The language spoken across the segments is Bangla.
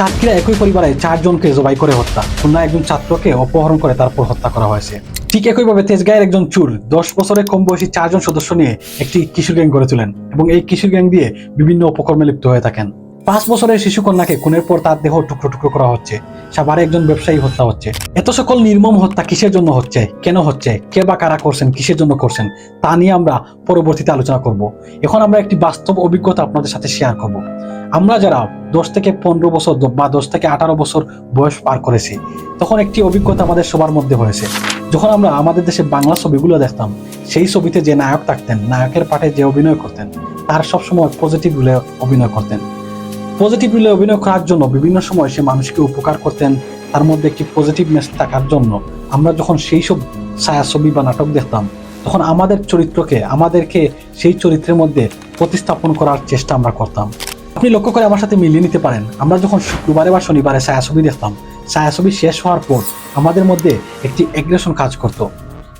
সাতক্ষীরা একই পরিবারে চারজনকে জবাই করে হত্যা। খুলনা একজন ছাত্রকে অপহরণ করে তারপর হত্যা করা হয়েছে। ঠিক একইভাবে তেজগাঁয়ের একজন চুল দশ বছরের কম বয়সী চারজন সদস্য নিয়ে একটি কিশোর গ্যাং গড়ে তোলেন এবং এই কিশোর গ্যাং দিয়ে বিভিন্ন উপকর্মে লিপ্ত হয়ে থাকেন। পাঁচ বছরের শিশু কন্যাকে খুনের পর তার দেহ টুকরো টুকরো করা হচ্ছে। সাভারে একজন ব্যবসায়ী হত্যা হচ্ছে। এত সকল নির্মম হত্যা কিসের জন্য হচ্ছে? কেন হচ্ছে? কে বা কারা করছেন? কিসের জন্য করছেন? তা নিয়ে আমরা পরবর্তীতে আলোচনা করব। এখন আমরা একটি বাস্তব অভিজ্ঞতা আপনাদের সাথে শেয়ার করব। আমরা যারা দশ থেকে পনেরো বছর বা দশ থেকে আঠারো বছর বয়স পার করেছি, তখন একটি অভিজ্ঞতা আমাদের সবার মধ্যে হয়েছে। যখন আমরা আমাদের দেশে বাংলা ছবিগুলো দেখতাম, সেই ছবিতে যে নায়ক থাকতেন, নায়কের পাঠে যে অভিনয় করতেন, তার সবসময় পজিটিভ অভিনয় করতেন। পজিটিভ রুলে অভিনয় করার জন্য বিভিন্ন সময় সে মানুষকে উপকার করতেন, তার মধ্যে একটি পজিটিভ মেসেজ থাকার জন্য। আমরা যখন সেই সব ছায়াছবি বা নাটক দেখতাম, তখন আমাদের চরিত্রকে, আমাদেরকে সেই চরিত্রের মধ্যে প্রতিস্থাপন করার চেষ্টা আমরা করতাম। আপনি লক্ষ্য করে আমার সাথে মিলিয়ে নিতে পারেন, আমরা যখন শুক্রবারে বা শনিবারে ছায়াছবি দেখতাম, ছায়াছবি শেষ হওয়ার পর আমাদের মধ্যে একটি এগ্রেশন কাজ করত।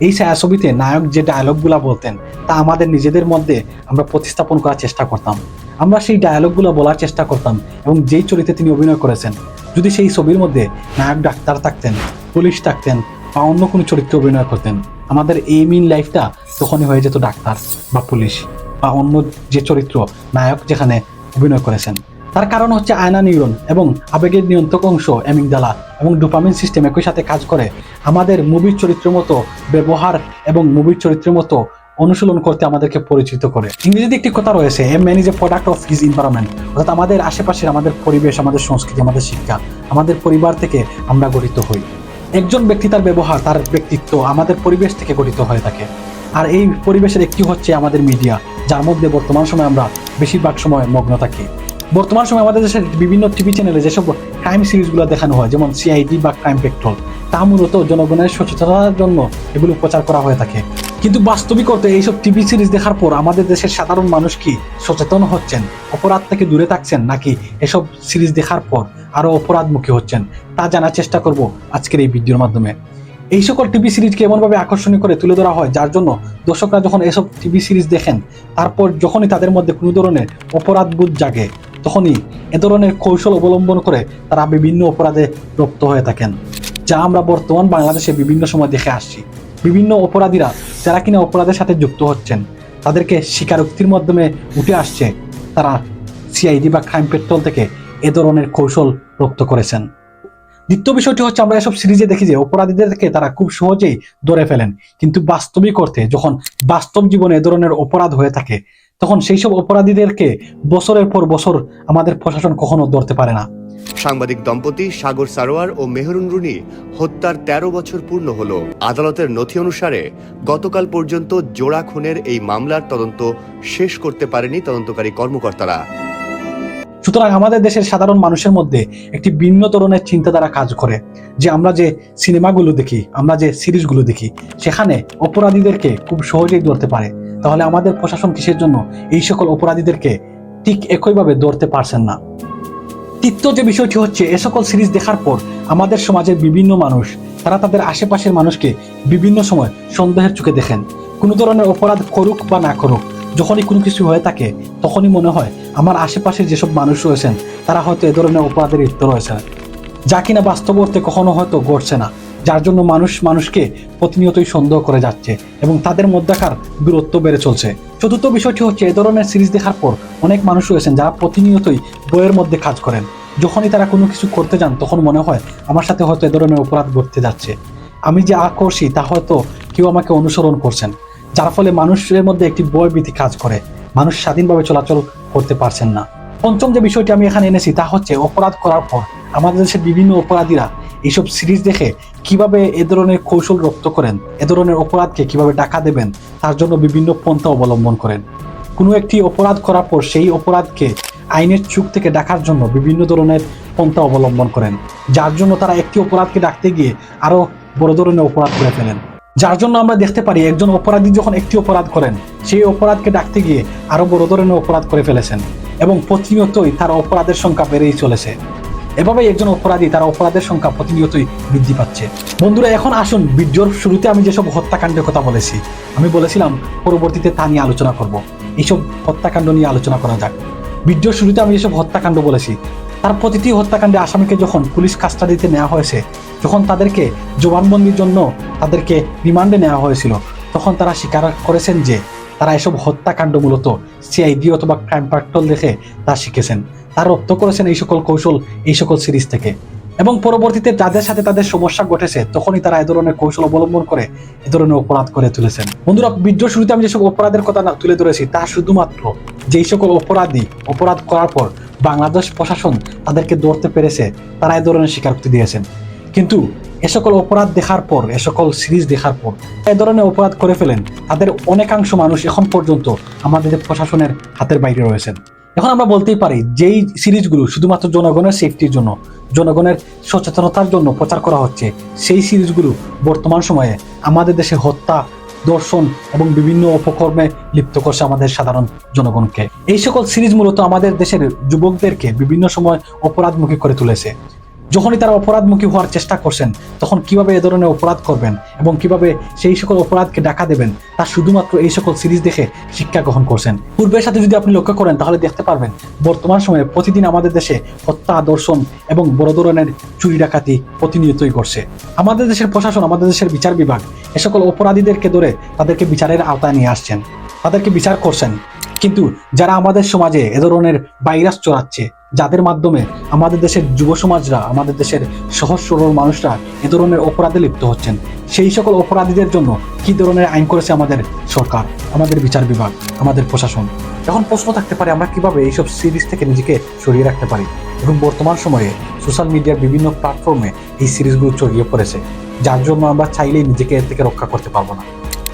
এই ছায়াছবিতে নায়ক যে ডায়লগগুলো বলতেন, তা আমাদের নিজেদের মধ্যে আমরা প্রতিস্থাপন করার চেষ্টা করতাম। আমরা সেই ডায়ালগগুলো বলার চেষ্টা করতাম এবং যেই চরিত্রে তিনি অভিনয় করেছেন, যদি সেই ছবির মধ্যে নায়ক, ডাক্তার থাকতেন, পুলিশ থাকতেন বা অন্য কোনো চরিত্রে অভিনয় করতেন, আমাদের এই মিন লাইফটা তখনই হয়ে যেত ডাক্তার বা পুলিশ বা অন্য যে চরিত্র, নায়ক যেখানে অভিনয় করেছেন। তার কারণ হচ্ছে আয়না নিউরন এবং আবেগের নিয়ন্ত্রক অংশ এমিগডালা এবং ডোপামিন সিস্টেম একই সাথে কাজ করে। আমাদের মুভির চরিত্রের মতো ব্যবহার এবং মুভির চরিত্রের মতো অনুশীলন করতে আমাদেরকে পরিচিত করে। ইংরেজিতে একটি কথা রয়েছে a man is a product of his environment অর্থাৎ আমাদের আশেপাশের, আমাদের পরিবেশ, আমাদের সংস্কৃতি, আমাদের শিক্ষা, আমাদের পরিবার থেকে আমরা গঠিত হই। একজন ব্যক্তি তার ব্যবহার, তার ব্যক্তিত্ব আমাদের পরিবেশ থেকে গঠিত হয়ে থাকে। আর এই পরিবেশের একটি হচ্ছে আমাদের মিডিয়া, যার মধ্যে বর্তমান সময় আমরা বেশিরভাগ সময় মগ্ন থাকি। বর্তমান সময় আমাদের দেশের বিভিন্ন টিভি চ্যানেলে যেসব ক্রাইম সিরিজগুলো দেখানো হয়, যেমন সিআইডি বা ক্রাইম পেট্রোল তা মূলত জনগণের সচেতনতার জন্য এগুলো প্রচার করা হয়ে থাকে। কিন্তু বাস্তবিক অর্থে এইসব টিভি সিরিজ দেখার পর আমাদের দেশের সাধারণ মানুষ কি সচেতন হচ্ছেন? অপরাধ থেকে দূরে থাকছেন নাকি এসব সিরিজ দেখার পর আরও অপরাধমুখী হচ্ছেন? তা জানার চেষ্টা করব আজকের এই ভিডিওর মাধ্যমে। এই সকল টিভি সিরিজকে এমনভাবে আকর্ষণীয় করে তুলে ধরা হয়, যার জন্য দর্শকরা যখন এসব টিভি সিরিজ দেখেন, তারপর যখনই তাদের মধ্যে কোনো ধরনের অপরাধ বোধ জাগে, তখনই এ ধরনের কৌশল অবলম্বন করে তারা বিভিন্ন অপরাধে রপ্ত হয়ে থাকেন। যা আমরা বর্তমান বাংলাদেশে বিভিন্ন সময় দেখে আসছি। বিভিন্ন অপরাধীরা যারা কিনা অপরাধের সাথে যুক্ত হচ্ছেন, তাদেরকে স্বীকারোক্তির মাধ্যমে উঠে আসছে তারা সিআইডি বা ক্রাইম পেট্রোল থেকে এ ধরনের কৌশল রপ্ত করেছেন। দ্বিতীয় বিষয়টি হচ্ছে আমরা এসব সিরিজে দেখি যে অপরাধীদেরকে তারা খুব সহজেই ধরে ফেলেন। কিন্তু বাস্তবিক অর্থে যখন বাস্তব জীবনে এ ধরনের অপরাধ হয়ে থাকে, তখন সেই সব অপরাধীদেরকে বছরের পর বছর আমাদের প্রশাসন কখনো ধরতে পারে না। সাংবাদিক দম্পতি সাগর সারোয়ার ও মেহরুন রুনি হত্যার ১৩ বছর পূর্ণ হল। আদালতের নথি অনুসারে গতকাল পর্যন্ত জোড়া খুনের এই মামলার তদন্ত শেষ করতে পারেনি তদন্তকারী কর্মকর্তারা। সুতরাং আমাদের দেশের সাধারণ মানুষের মধ্যে একটি ভিন্ন ধরনের চিন্তাধারা কাজ করে। যে আমরা যে সিনেমাগুলো দেখি, আমরা যে সিরিজগুলো দেখি, সেখানে অপরাধীদেরকে খুব সহজেই ধরতে পারে। তাহলে আমাদের প্রশাসন কিসের জন্য এই সকল অপরাধীদেরকে ঠিক একইভাবে ধরতে পারছেন না? তৃতীয় যে বিষয়টি হচ্ছে, এ সকল সিরিজ দেখার পর আমাদের সমাজের বিভিন্ন মানুষ, তারা তাদের আশেপাশের মানুষকে বিভিন্ন সময় সন্দেহের চোখে দেখেন। কোনো ধরনের অপরাধ করুক বা না করুক, যখনই কোনো কিছু হয়ে থাকে, তখনই মনে হয় আমার আশেপাশের যেসব মানুষ রয়েছেন, তারা হয়তো এ ধরনের অপরাধের লিপ্ত রয়েছে। যা কিনা বাস্তব অর্থে কখনো হয়তো ঘটছে না। যার জন্য মানুষ মানুষকে প্রতিনিয়তই সন্দেহ করে যাচ্ছে এবং তাদের মধ্যেকার দূরত্ব বেড়ে চলছে। চতুর্থ বিষয়টি হচ্ছে, এ ধরনের সিরিজ দেখার পর অনেক মানুষ রয়েছেন যারা প্রতিনিয়তই বইয়ের মধ্যে কাজ করেন। যখনই তারা কোনো কিছু করতে যান, তখন মনে হয় আমার সাথে হয়তো এ ধরনের অপরাধ ঘটতে যাচ্ছে। আমি যে করছি, তা হয়তো কেউ আমাকে অনুসরণ করছেন, যার ফলে মানুষের মধ্যে একটি বয় ভীতি কাজ করে। মানুষ স্বাধীনভাবে চলাচল করতে পারছেন না। পঞ্চম যে বিষয়টি আমি এখানে এনেছি, তা হচ্ছে অপরাধ করার পর আমাদের দেশের বিভিন্ন অপরাধীরা এইসব সিরিজ দেখে কীভাবে এ ধরনের কৌশল রপ্ত করেন, এ ধরনের অপরাধকে কীভাবে টাকা দেবেন, তার জন্য বিভিন্ন পন্থা অবলম্বন করেন। কোনো একটি অপরাধ করার পর সেই অপরাধকে আইনের চুক থেকে ডাকার জন্য বিভিন্ন ধরনের পন্থা অবলম্বন করেন, যার জন্য তারা একটি অপরাধকে ডাকতে গিয়ে আরও বড় ধরনের অপরাধ করে ফেলেন। যার জন্য আমরা দেখতে পারি একজন অপরাধী যখন একটি অপরাধ করেন, সেই অপরাধকে ডাকতে গিয়ে আরও বড় ধরনের অপরাধ করে ফেলেছেন এবং প্রতিনিয়তই তার অপরাধের সংখ্যা বেড়েই চলেছে। এভাবেই একজন অপরাধী তার অপরাধের সংখ্যা প্রতিনিয়তই বৃদ্ধি পাচ্ছে। বন্ধুরা, এখন আসুন ভিডিওর শুরুতে আমি যেসব হত্যাকাণ্ডের কথা বলেছি, আমি বলেছিলাম পরবর্তীতে তা নিয়ে আলোচনা করব। এইসব হত্যাকাণ্ড নিয়ে আলোচনা করা যাক। ভিডিওর শুরুতে আমি যেসব হত্যাকাণ্ড বলেছি, তার প্রতিটি হত্যাকাণ্ডে আসামিকে যখন পুলিশ কাস্টাডিতে নেওয়া হয়েছে, যখন তাদেরকে জবানবন্দির জন্য তাদেরকে রিমান্ডে নেওয়া হয়েছিল, তখন তারা স্বীকার করেছেন যে তারা এসব হত্যাকাণ্ড মূলত সিআইডি অথবা ক্রাইম পাট্রোল দেখে তা শিখেছেন। তারা রপ্ত করেছেন এই সকল কৌশল, এই সকল সিরিজ থেকে। এবং পরবর্তীতে যাদের সাথে তাদের সমস্যা ঘটেছে, তখনই তারা এ ধরনের কৌশল অবলম্বন করে, এ ধরনের অপরাধ করে তুলেছেন। বন্ধুরা ভিডিও শুরুতে আমি যেসব অপরাধের কথা না তুলে ধরেছি, তা শুধুমাত্র যেই সকল অপরাধী, অপরাধ করার পর বাংলাদেশ প্রশাসন তাদেরকে ধরতে পেরেছে, তারা এ ধরনের স্বীকারোক্তি দিয়েছেন। কিন্তু এ সকল অপরাধ দেখার পর, এ সকল সিরিজ দেখার পর, এ ধরনের অপরাধ করে ফেলেন, তাদের অনেকাংশ মানুষ এখন পর্যন্ত আমাদের প্রশাসনের হাতের বাইরে রয়েছেন। এখন আমরা বলতেই পারি, যেই সিরিজগুলো শুধুমাত্র জনগণের সেফটির জন্য, জনগণের সচেতনতার জন্য প্রচার করা হচ্ছে, সেই সিরিজগুলো বর্তমান সময়ে আমাদের দেশে হত্যা, দর্শন এবং বিভিন্ন অপকর্মে লিপ্ত করছে আমাদের সাধারণ জনগণকে। এই সকল সিরিজ মূলত আমাদের দেশের যুবকদেরকে বিভিন্ন সময় অপরাধমুখী করে তুলেছে। যখনই তারা অপরাধমুখী হওয়ার চেষ্টা করছেন, তখন কীভাবে এ ধরনের অপরাধ করবেন এবং কীভাবে সেই সকল অপরাধকে ডাকা দেবেন, তা শুধুমাত্র এই সকল সিরিজ দেখে শিক্ষা গ্রহণ করছেন। পূর্বের সাথে যদি আপনি লক্ষ্য করেন, তাহলে দেখতে পারবেন, বর্তমান সময়ে প্রতিদিন আমাদের দেশে হত্যা, দর্শন এবং বড় ধরনের চুরি ডাকাতি প্রতিনিয়তই করছে আমাদের দেশের প্রশাসন, আমাদের দেশের বিচার বিভাগ এ সকল অপরাধীদেরকে ধরে তাদেরকে বিচারের আওতায় নিয়ে আসছেন, তাদেরকে বিচার করছেন। কিন্তু যারা আমাদের সমাজে এ ধরনের ভাইরাস চড়াচ্ছে যাদের মাধ্যমে আমাদের দেশের যুব সমাজরা আমাদের দেশের সহজ সরল মানুষরা এ ধরনের অপরাধে লিপ্ত হচ্ছেন। সেই সকল অপরাধীদের জন্য কি ধরনের আইন করেছে আমাদের সরকার, আমাদের বিচার বিভাগ, আমাদের প্রশাসন? এখন প্রশ্ন থাকতে পারে, আমরা কীভাবে এইসব সিরিজ থেকে নিজেকে সরিয়ে রাখতে পারি? এবং বর্তমান সময়ে সোশ্যাল মিডিয়ার বিভিন্ন প্ল্যাটফর্মে এই সিরিজগুলো ছড়িয়ে পড়েছে। যার জন্য আমরা চাইলেই নিজেকে এর থেকে রক্ষা করতে পারব না।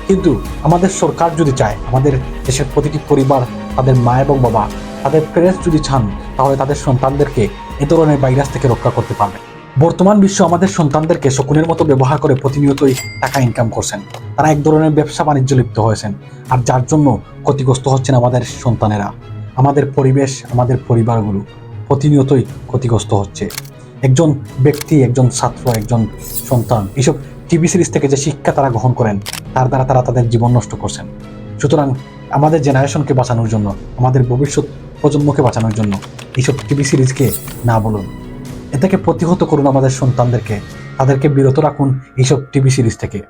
কিন্তু আমাদের সরকার যদি চায়, আমাদের দেশের প্রতিটি পরিবার, তাদের মা এবং বাবা তাদের প্যারেন্টস যদি চান, তাহলে তাদের সন্তানদেরকে এ ধরনের ভাইরাস থেকে রক্ষা করতে পারবে বর্তমান বিশ্ব আমাদের সন্তানদেরকে শকুনের মতো ব্যবহার করে প্রতিনিয়তই টাকা ইনকাম করছেন। তারা এক ধরনের ব্যবসা বাণিজ্য লিপ্ত হয়েছেন, আর যার জন্য ক্ষতিগ্রস্ত হচ্ছেন আমাদের সন্তানেরা। আমাদের পরিবেশ, আমাদের পরিবারগুলো প্রতিনিয়তই ক্ষতিগ্রস্ত হচ্ছে। একজন ব্যক্তি, একজন ছাত্র, একজন সন্তান এইসব টিভি সিরিজ থেকে যে শিক্ষা তারা গ্রহণ করেন, তার দ্বারা তারা তাদের জীবন নষ্ট করছেন। সুতরাং আমাদের জেনারেশনকে বাঁচানোর জন্য, আমাদের ভবিষ্যৎ প্রজন্মকে বাঁচানোর জন্য এইসব টিভি সিরিজকে না বলুন। এ থেকে প্রতিহত করুন আমাদের সন্তানদেরকে। তাদেরকে বিরত রাখুন এইসব টিভি সিরিজ থেকে।